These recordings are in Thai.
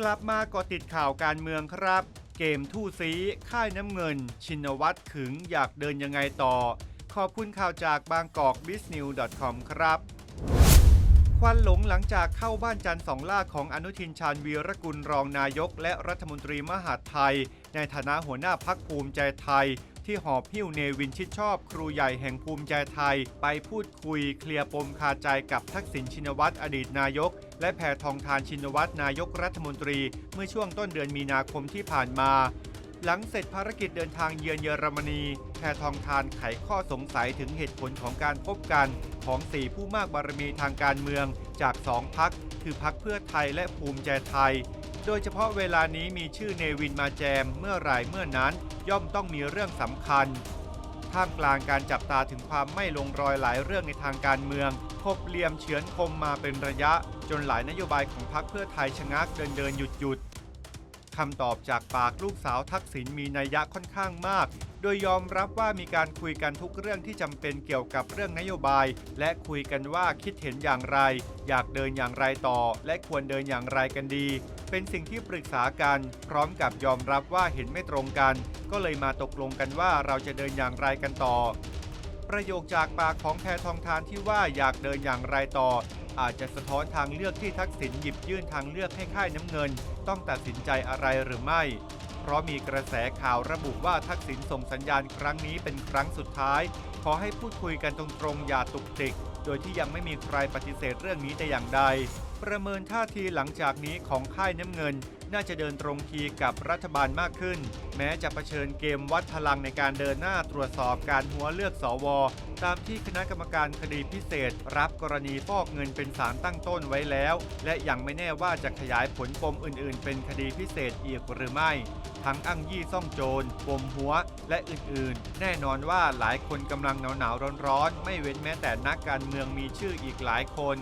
กลับมาก่อติดข่าวการเมืองครับ เกมทู่ซีค่ายน้ำเงิน ชินวัตรขึงอยากเดินยังไงต่อ ขอบคุณข่าวจากบางกอก b i z n e w c o m ครับ ควันหลงหลังจากเข้าบ้านจันทร์สองล่าของอนุทินชาญวีรกุลรองนายก และรัฐมนตรีมหาดไทย ในฐานะหัวหน้าพักภูมิใจไทย ที่หอบพิ้วเนวินชิดชอบครูใหญ่แห่งภูมิใจไทย ไปพูดคุยเคลียร์ปมคาใจกับทักษิณชินวัตรอดีตนายก และแพทองทานชินวัตรนายกรัฐมนตรี เมื่อช่วงต้นเดือนมีนาคมที่ผ่านมา หลังเสร็จภารกิจเดินทางเยือนเยอรมนีแพทองทานไขข้อสงสัยถึงเหตุผลของการพบกันของสี่ผู้มากบารมีทางการเมืองจากสองพักคือพักเพื่อไทยและภูมิใจไทย โดยเฉพาะเวลานี้มีชื่อเนวินมาแจมเมื่อไหร่เมื่อนั้นย่อมต้องมีเรื่องสำคัญ ท่ามกลางการจับตาถึงความไม่ลงรอยหลายเรื่องในทางการเมืองคบเหลี่ยมเฉือนคมมาเป็นระยะ จนหลายนโยบายของพรรคเพื่อไทยชะงักเดินเดินหยุดหยุด คำตอบจากปากลูกสาวทักษิณมีนัยยะค่อนข้างมาก โดยยอมรับว่ามีการคุยกันทุกเรื่องที่จำเป็นเกี่ยวกับเรื่องนโยบาย และคุยกันว่าคิดเห็นอย่างไร อยากเดินอย่างไรต่อ และควรเดินอย่างไรกันดี เป็นสิ่งที่ปรึกษากัน พร้อมกับยอมรับว่าเห็นไม่ตรงกัน ก็เลยมาตกลงกันว่าเราจะเดินอย่างไรกันต่อ ประโยคจากปากของแพทองทานที่ว่าอยากเดินอย่างไรต่อ อาจจะสะท้อนทางเลือกที่ทักษิณหยิบยื่นทางเลือกให้ค่ายน้ำเงิน ต้องตัดสินใจอะไรหรือไม่ เพราะมีกระแสข่าวระบุว่าทักษิณส่งสัญญาณครั้งนี้เป็นครั้งสุดท้าย ขอให้พูดคุยกันตรงๆอย่าตุกติก โดยที่ยังไม่มีใครปฏิเสธเรื่องนี้แต่อย่างใดประเมินท่าทีหลังจากนี้ของค่ายน้ำเงิน น่าจะเดินตรงทีกับรัฐบาลมากขึ้น แม้จะเผชิญเกมวัดพลังในการเดินหน้าตรวจสอบการหัวเลือกสวตามที่คณะกรรมการคดีพิเศษ รับกรณีฟอกเงินเป็นสารตั้งต้นไว้แล้ว และยังไม่แน่ว่าจะขยายผลปมอื่น ๆ เป็นคดีพิเศษอีกหรือไม่ทั้งอ้างยี่ซ่องโจรปมหัว และอื่น ๆ แน่นอนว่าหลายคนกำลังหนาวๆร้อนๆ ไม่เว้นแม้แต่นักการเมืองมีชื่ออีกหลายคน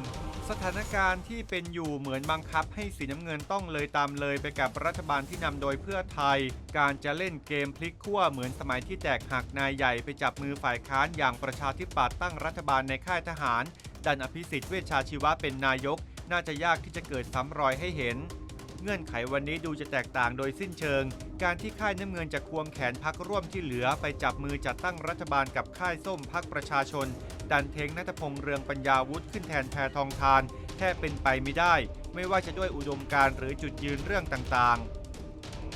สถานการณ์ที่เป็นอยู่เหมือนบังคับให้สีน้ำเงินต้องเลยตามเลยไปกับรัฐบาลที่นำโดยเพื่อไทย การจะเล่นเกมพลิกขั้วเหมือนสมัยที่แตกหักนายใหญ่ไปจับมือฝ่ายค้านอย่างประชาธิปัตย์ตั้งรัฐบาลในค่ายทหาร ดันอภิสิทธิ์เวชชาชีวะเป็นนายก น่าจะยากที่จะเกิดซ้ำรอยให้เห็น เงื่อนไขวันนี้ดูจะแตกต่างโดยสิ้นเชิง การที่ค่ายน้ำเงินจะควงแขนพักร่วมที่เหลือไปจับมือจัดตั้งรัฐบาลกับค่ายส้มพักประชาชน ดันเทงนัทพงษ์เรืองปัญญาวุฒิขึ้นแทนแพทองทานแทบเป็นไปไม่ได้ ไม่ว่าจะด้วยอุดมการณ์หรือจุดยืนเรื่องต่างๆ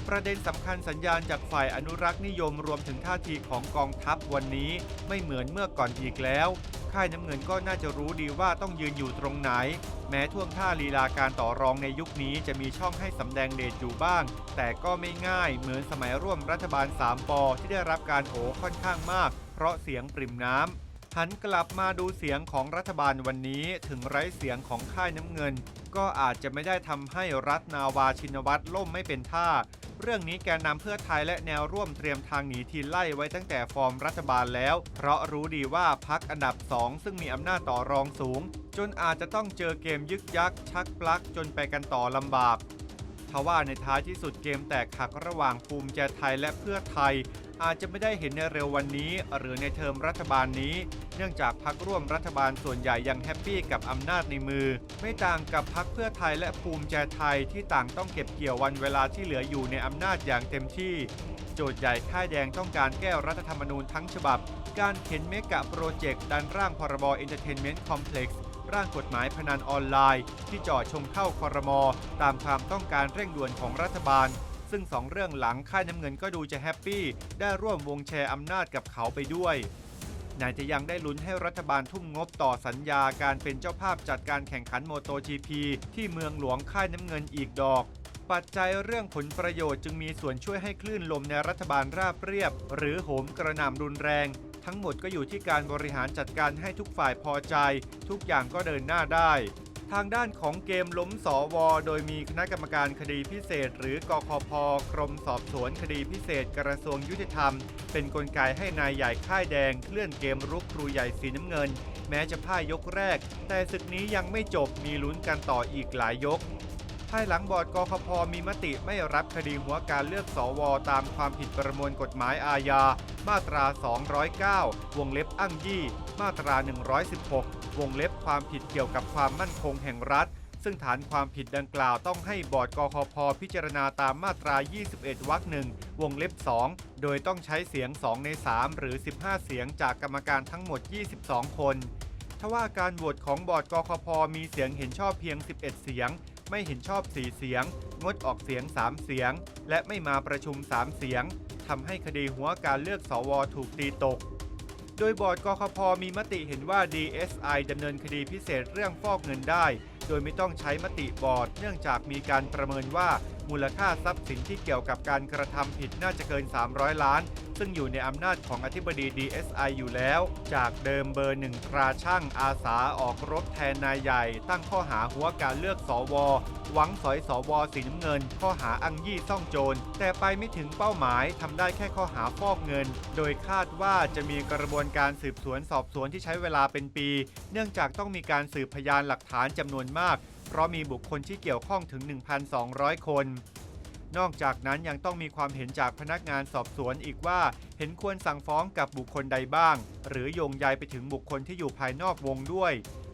ประเด็นสำคัญสัญญาณจากฝ่ายอนุรักษ์นิยมรวมถึงท่าทีของกองทัพวันนี้ไม่เหมือนเมื่อก่อนอีกแล้ว ค่ายน้ำเงินก็น่าจะรู้ดีว่าต้องยืนอยู่ตรงไหน แม้ท่วงท่าลีลาการต่อรองในยุคนี้จะมีช่องให้สำแดงเดชอยู่บ้าง แต่ก็ไม่ง่ายเหมือนสมัยร่วมรัฐบาล 3ปอที่ได้รับการโหค่อนข้างมาก เพราะเสียงปริ่มน้ำหันกลับมาดูเสียงของรัฐบาลวันนี้ถึงไร้เสียงของค่ายน้ำเงิน ก็อาจจะไม่ได้ทำให้รัฐนาวาชินวัตรล่มไม่เป็นท่า เรื่องนี้แกนนำเพื่อไทยและแนวร่วมเตรียมทางหนีทีไล่ไว้ตั้งแต่ฟอร์มรัฐบาลแล้ว เพราะรู้ดีว่าพักอันดับ 2 ซึ่งมีอำนาจต่อรองสูง จนอาจจะต้องเจอเกมยึกยักชักปลักจนไปกันต่อลำบาก ทว่าในท้ายที่สุดเกมแตกหักระหว่างภูมิใจไทยและเพื่อไทย อาจจะไม่ได้เห็นในเร็ววันนี้ หรือในเทอมรัฐบาลนี้ เนื่องจากพักร่วมรัฐบาลส่วนใหญ่ยังแฮปปี้กับอำนาจในมือ ไม่ต่างกับพักเพื่อไทยและภูมิใจไทยที่ต่างต้องเก็บเกี่ยววันเวลาที่เหลืออยู่ในอำนาจอย่างเต็มที่โจทย์ใหญ่ค่ายแดงต้องการแก้รัฐธรรมนูญทั้งฉบับ การเข็นเมกะโปรเจกต์ดันร่างพรบ Entertainment Complex ร่ ร่างกฎหมายพนันออนไลน์ ที่จ่อชงเข้าคอรมอตามความต้องการเร่งด่วนของรัฐบาล ซึ่งสองเรื่องหลังค่ายน้ำเงินก็ดูจะแฮปปี้ ได้ร่วมวงแชร์อำนาจกับเขาไปด้วยนายจะยังได้ลุ้นให้รัฐบาลทุ่มงบต่อสัญญาการเป็นเจ้าภาพจัดการแข่งขันโมโต GP ที่เมืองหลวงค่ายน้ำเงินอีกดอก ปัจจัยเรื่องผลประโยชน์จึงมีส่วนช่วยให้คลื่นลมในรัฐบาลราบเรียบ หรือโหมกระหน่ำรุนแรง ทั้งหมดก็อยู่ที่การบริหารจัดการให้ทุกฝ่ายพอใจ ทุกอย่างก็เดินหน้าได้ ทางด้านของเกมล้มสวโดยมีคณะกรรมการคดีพิเศษ หรือกคพกรมสอบสวนคดีพิเศษกระทรวงยุติธรรม เป็นกลไกให้นายใหญ่ค่ายแดงเคลื่อนเกมรุกครูใหญ่สีน้ำเงิน แม้จะพ่ายยกแรก แต่ศึกนี้ยังไม่จบมีลุ้นกันต่ออีกหลายยกายหลังบอร์ดกคพมีมติไม่รับคดีหัวการเลือกสวตามความผิดประมวลกฎหมายอาญา มาตรา 209 วงเล็บอ้างยี่ มาตรา 116 วงเล็บความผิดเกี่ยวกับความมั่นคงแห่งรัฐ ซึ่งฐานความผิดดังกล่าวต้องให้บอร์ดกคพพิจารณาตามมาตรา 21 วรรคหนึ่งวงเล็บ 2 โดยต้องใช้เสียง 2 ใน 3 หรือ 15 เสียงจากกรรมการทั้งหมด 22 คนทว่าการโหวตของบอร์ดกคพมีเสียงเห็นชอบเพียง 11 เสียง ไม่เห็นชอบ 4 เสียง งดออกเสียง 3 เสียง และไม่มาประชุม 3 เสียงทำให้คดีหัวการเลือกสวถูกตีตก โดยบอร์ดกคพมีมติเห็นว่า DSI ดำเนินคดีพิเศษเรื่องฟอกเงินได้ โดยไม่ต้องใช้มติบอร์ด เนื่องจากมีการประเมินว่า มูลค่าทรัพย์สินที่เกี่ยวกับการกระทำผิดน่าจะเกิน 300 ล้าน ซึ่งอยู่ในอำนาจของอธิบดี DSI อยู่แล้ว จากเดิมเบอร์หนึ่งตราช่างอาสาออกรบแทนนายใหญ่ ตั้งข้อหาหัวการเลือกสวหวังสอยสวสีน้ำเงิน ข้อหาอังยี่ซ่องโจร แต่ไปไม่ถึงเป้าหมายทำได้แค่ข้อหาฟอกเงิน โดยคาดว่าจะมีกระบวนการสืบสวนสอบสวนที่ใช้เวลาเป็นปี เนื่องจากต้องมีการสืบพยานหลักฐานจำนวนมาก ราะมีบุคคลที่เกี่ยวข้องถึง 1,200 คน นอกจากนั้นยังต้องมีความเห็นจากพนักงานสอบสวนอีกว่า เห็นควรสั่งฟ้องกับบุคคลใดบ้าง หรือโยงใยไปถึงบุคคลที่อยู่ภายนอกวงด้วย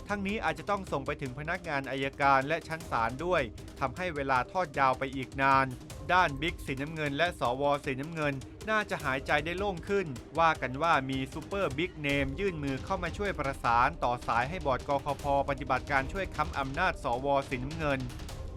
ทั้งนี้อาจจะต้องส่งไปถึงพนักงานอายการและชั้นศาลด้วยทำให้เวลาทอดยาวไปอีกนาน ด้านบิ๊กสีน้ำเงิน และสวสีน้ำเงิน น่าจะหายใจได้โล่งขึ้น ว่ากันว่ามีซูเปอร์บิ๊กเนมยื่นมือเข้ามาช่วยประสานต่อสายให้บอร์ดกคพปฏิบัติการช่วยค้ำอำนาจสวสีน้ำเงิน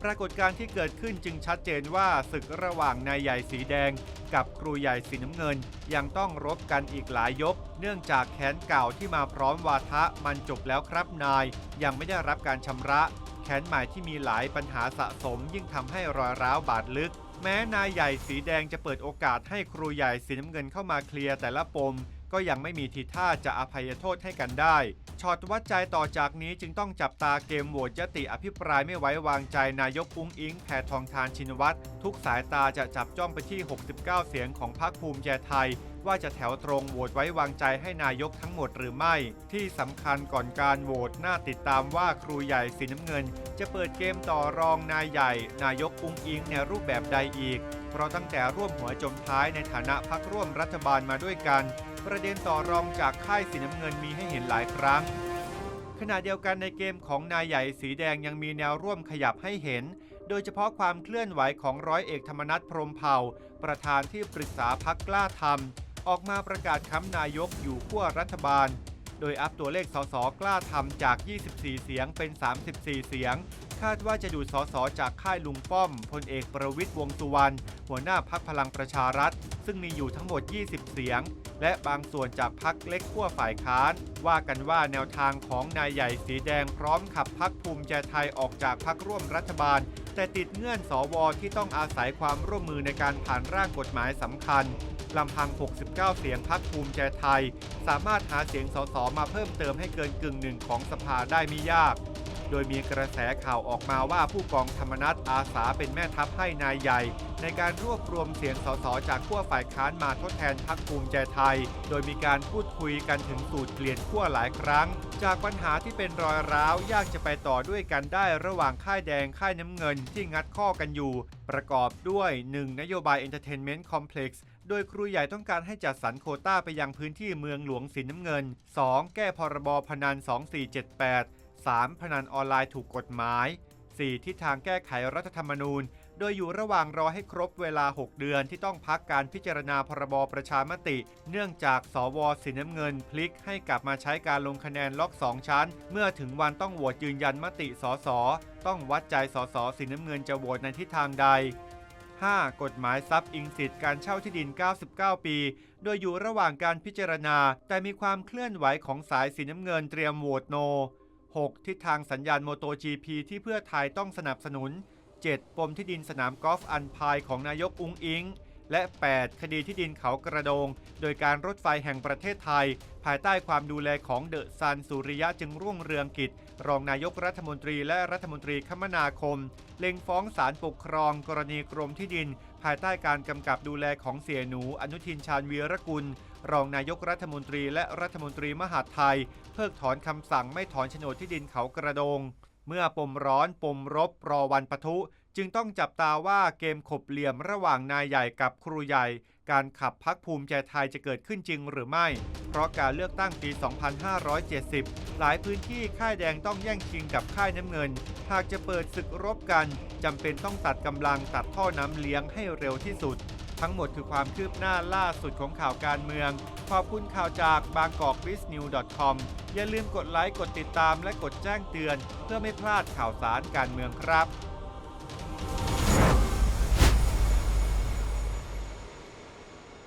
ปรากฏการณ์ที่เกิดขึ้นจึงชัดเจนว่าศึกระหว่างนายใหญ่สีแดง กับครูใหญ่สีน้ำเงิน ยังต้องรบกันอีกหลายยก เนื่องจากแค้นเก่าที่มาพร้อมวาทะมันจบแล้วครับนาย ยังไม่ได้รับการชำระแค้นใหม่ที่มีหลายปัญหาสะสมยิ่งทำให้รอยร้าวบาดลึก แม้นายใหญ่สีแดงจะเปิดโอกาสให้ครูใหญ่สีน้ำเงินเข้ามาเคลียร์แต่ละปม ก็ยังไม่มีทีท่าจะอภัยโทษให้กันได้ ช็อตวัดใจต่อจากนี้จึงต้องจับตาเกมโหวตยติอภิปรายไม่ไว้วางใจนายกอุ้งอิงแพทองทานชินวัตรทุกสายตาจะจับจ้องไปที่ 69 เสียงของพรรคภูมิใจไทย ว่าจะแถวตรงโหวตไว้วางใจให้นายกทั้งหมดหรือไม่ ที่สำคัญก่อนการโหวตน่าติดตามว่าครูใหญ่สีน้ำเงิน จะเปิดเกมต่อรองนายใหญ่ นายกอุ้งอิงในรูปแบบใดอีก เพราะตั้งแต่ร่วมหัวจมท้ายในฐานะพักร่วมรัฐบาลมาด้วยกัน ประเด็นต่อรองจากค่ายสีน้ำเงินมีให้เห็นหลายครั้ง ขณะเดียวกันในเกมของนายใหญ่สีแดงยังมีแนวร่วมขยับให้เห็น โดยเฉพาะความเคลื่อนไหวของร้อยเอกธรรมนัฐพรมเผ่า ประธานที่ปรึกษาพักกล้าทำออกมาประกาศค้ำนายกอยู่ขั้วรัฐบาลโดยอัพตัวเลขสสกล้าทำจาก 24 เสียงเป็น 34 เสียง คาดว่าจะดูดสสจากค่ายลุงป้อมพลเอกประวิตยวงสุวรรณหัวหน้าพักพลังประชารัฐ ซึ่งมีอยู่ทั้งหมด 20 เสียง และบางส่วนจากพักเล็กขั้วฝ่ายค้าน ว่ากันว่าแนวทางของนายใหญ่สีแดงพร้อมขับพักภูมิใจไทยออกจากพักร่วมรัฐบาล แต่ติดเงื่อนสวที่ต้องอาศัยความร่วมมือในการผ่านร่างกฎหมายสำคัญลำพัง 69 เสียงพักภูมิใจไทย สามารถหาเสียงสสมาเพิ่มเติมให้เกินกึ่งหนึ่งของสภาได้ไม่ยาก โดยมีกระแสข่าวออกมาว่าผู้กองธรรมนัฐอาสาเป็นแม่ทัพให้นายใหญ่ ในการรวบรวมเสียงสสจากขั้วฝ่ายค้านมาทดแทนพักภูมิใจไทย โดยมีการพูดคุยกันถึงสูตรเปลี่ยนขั้วหลายครั้ง จากปัญหาที่เป็นรอยร้าวยากจะไปต่อด้วยกันได้ระหว่างค่ายแดงค่ายน้ำเงินที่งัดข้อกันอยู่ ประกอบด้วย 1. นโยบาย Entertainment Complex โดยครูใหญ่ต้องการให้จัดสรรโคต้าไปยังพื้นที่เมืองหลวงสีน้ำเงิน 2. แก้พรบพนัน 2478 3. พนันออนไลน์ถูกกฎหมาย 4. ทิศทางแก้ไขรัฐธรรมนูญ โดยอยู่ระหว่างรอให้ครบเวลา 6 เดือนที่ต้องพักการพิจารณาพรบประชามติ เนื่องจากสวสีน้ำเงินพลิกให้กลับมาใช้การลงคะแนนล็อก 2 ชั้น เมื่อถึงวันต้องโหวตยืนยันมติสสต้องวัดใจสสสีน้ำเงินจะโหวตในทิศทางใด 5. กฎหมายทรัพย์อิงสิทธิ์การเช่าที่ดิน 99 ปี โดยอยู่ระหว่างการพิจารณา แต่มีความเคลื่อนไหวของสายสีน้ำเงินเตรียมโหวตโน 6. ทิศทางสัญญาณโมโต GP ที่เพื่อไทยต้องสนับสนุน 7. ปมที่ดินสนามกอล์ฟอันพายของนายกอุงอิง และ 8. คดีที่ดินเขากระโดง โดยการรถไฟแห่งประเทศไทย ภายใต้ความดูแลของเดอะซันสุริยะจึงรุ่งเรืองกิจ รองนายกรัฐมนตรีและรัฐมนตรีคมนาคม เล็งฟ้องศาลปกครองกรณีกรมที่ดิน ภายใต้การกำกับดูแลของเสียหนู อนุทินชาญวีรกุล รองนายกรัฐมนตรีและรัฐมนตรีมหาดไทย เพิกถอนคำสั่งไม่ถอนโฉนดที่ดินเขากระโดง เมื่อปมร้อนปมรบรอวันปะทุ จึงต้องจับตาว่าเกมขบเหลี่ยมระหว่างนายใหญ่กับครูใหญ่ การขับพักภูมิใจไทยจะเกิดขึ้นจริงหรือไม่ เพราะการเลือกตั้งปี 2570 หลายพื้นที่ค่ายแดงต้องแย่งชิงกับค่ายน้ำเงิน หากจะเปิดศึกรบกันจำเป็นต้องตัดกำลังตัดท่อน้ำเลี้ยงให้เร็วที่สุด ทั้งหมดคือความคืบหน้าล่าสุดของข่าวการเมือง ขอบคุณข่าวจากบางกอก b i z n e w c o m อย่าลืมกดไลค์กดติดตามและกดแจ้งเตือน เพื่อไม่พลาดข่าวสารการเมืองครับ